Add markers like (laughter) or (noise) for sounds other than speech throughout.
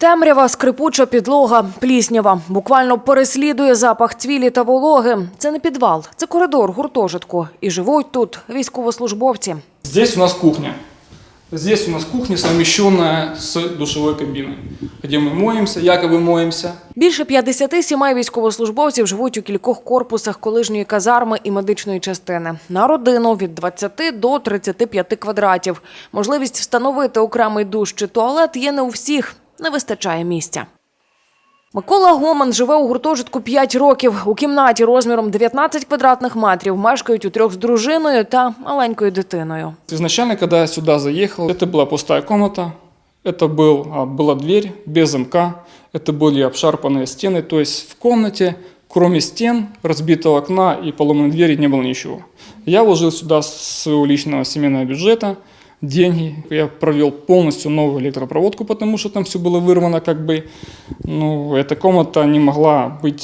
Темрява, скрипуча підлога, пліснява. Буквально переслідує запах цвілі та вологи. Це не підвал, це коридор гуртожитку. І живуть тут військовослужбовці. Здесь у нас кухня. Здесь у нас кухня, совмещенная с душевой кабиной, где мы моемся, якобы моемся. Більше 50 сімей військовослужбовців живуть у кількох корпусах колишньої казарми і медичної частини. На родину від 20 до 35 квадратів. Можливість встановити окремий душ чи туалет є не у всіх Не вистачає місця. Микола Гоман живе у гуртожитку 5 років. У кімнаті розміром 19 квадратних метрів мешкають у трьох з дружиною та маленькою дитиною. Изначально, когда я сюда заехал, это была пустая комната, это был, а, была дверь без замка, это были обшарпанные стены, то есть в комнате, кроме стен, разбитого окна и поломанной двери, не было ничего. Я вложил сюда с своего личного семейного бюджета деньги, я провел полностью новую электропроводку, потому что там все было вырвано, как бы, ну, эта комната не могла быть,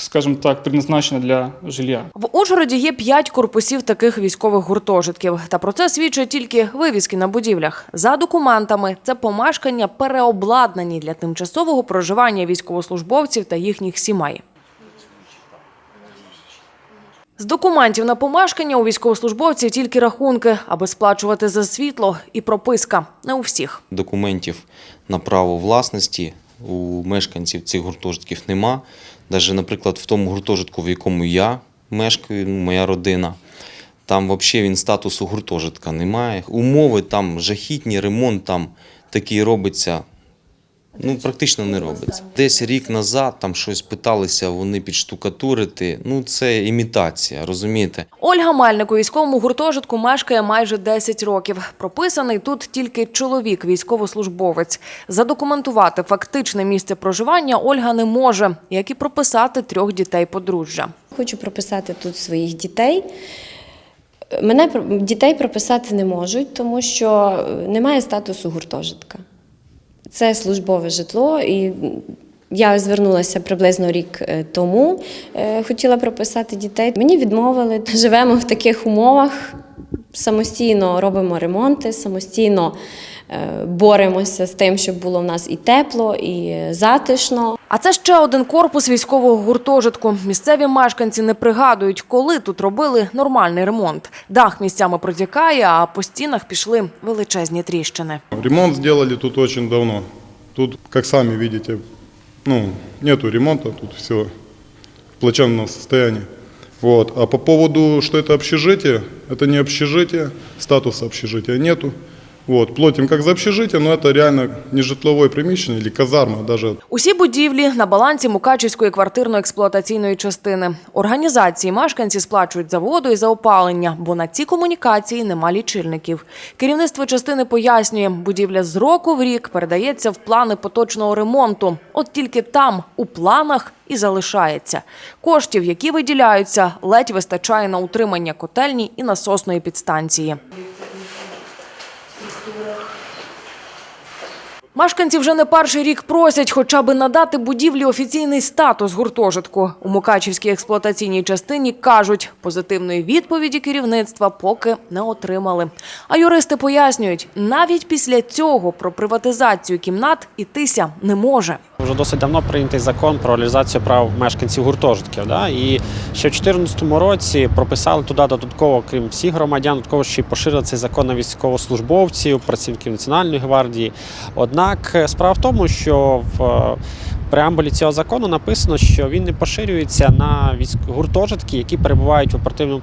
скажем так, предназначена для жилья. В Ужгороді є п'ять корпусів таких військових гуртожитків. Та про це свідчать тільки вивіски на будівлях. За документами це помешкання переобладнані для тимчасового проживання військовослужбовців та їхніх сімей. З документів на помешкання у військовослужбовців тільки рахунки, аби сплачувати за світло і прописка. Не у всіх. документів на право власності у мешканців цих гуртожитків нема. Навіть, наприклад, в тому гуртожитку, в якому я мешкаю, ну, моя родина, там взагалі він статусу гуртожитка немає. Умови там жахітні, ремонт там такий робиться. Ну, практично не робиться. Десь рік назад там щось питалися вони підштукатурити. Ну, це імітація, розумієте? Ольга Мельник у військовому гуртожитку мешкає майже 10 років. Прописаний тут тільки чоловік, військовослужбовець. Задокументувати фактичне місце проживання Ольга не може, як і прописати трьох дітей подружжя. Хочу прописати тут своїх дітей. Мене про- дітей прописати не можуть, тому що немає статусу гуртожитка. Це службове житло, і я звернулася приблизно рік е, тому. е, Хотіла прописати дітей. Мені відмовили. (laughs) Живемо в таких умовах, самостійно робимо ремонти, самостійно е, боремося з тим, щоб було в нас і тепло, і затишно. А це ще один корпус військового гуртожитку. Місцеві мешканці не пригадують, коли тут робили нормальний ремонт. Дах місцями протікає, а по стінах пішли величезні тріщини. Ремонт сделали тут очень давно. Тут, как сами видите, ну, нету ремонта, тут все в плачевном состоянии. Вот. А по поводу, что это общежитие, это не общежитие, статуса общежития нету. Вот. Платим как за общежитие, но это реально не житловое приміщення или казарма даже. Усі будівлі на балансі Мукачівської квартирно-експлуатаційної частини. Організації мешканці сплачують за воду і за опалення, бо на ці комунікації нема лічильників. Керівництво частини пояснює, будівля з року в рік передається в плани поточного ремонту. От тільки там, у планах, і залишається. Коштів, які виділяються, ледь вистачає на утримання котельні і насосної підстанції. Мешканці вже не перший рік просять хоча б надати будівлі офіційний статус гуртожитку. У Мукачівській експлуатаційній частині кажуть, позитивної відповіді керівництва поки не отримали. А юристи пояснюють, навіть після цього про приватизацію кімнат ітися не може. Вже досить давно прийнятий закон про реалізацію прав мешканців гуртожитків. Да? І ще в 2014 році прописали туди додатково, крім всіх громадян, додатково ще й поширили цей закон на військовослужбовців, працівників Національної гвардії. Однак е, справа в тому, що в е, преамбулі цього закону написано, що він не поширюється на гуртожитки, які перебувають в оперативному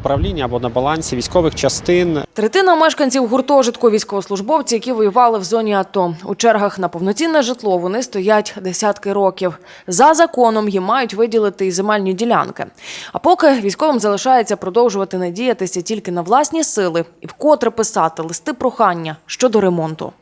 управлінні або на балансі військових частин Третина мешканців гуртожитку військовослужбовці, які воювали в зоні АТО. У чергах на повноцінне житло вони стоять десятки років. За законом їм мають виділити і земельні ділянки. А поки військовим залишається продовжувати надіятися тільки на власні сили і вкотре писати листи прохання щодо ремонту.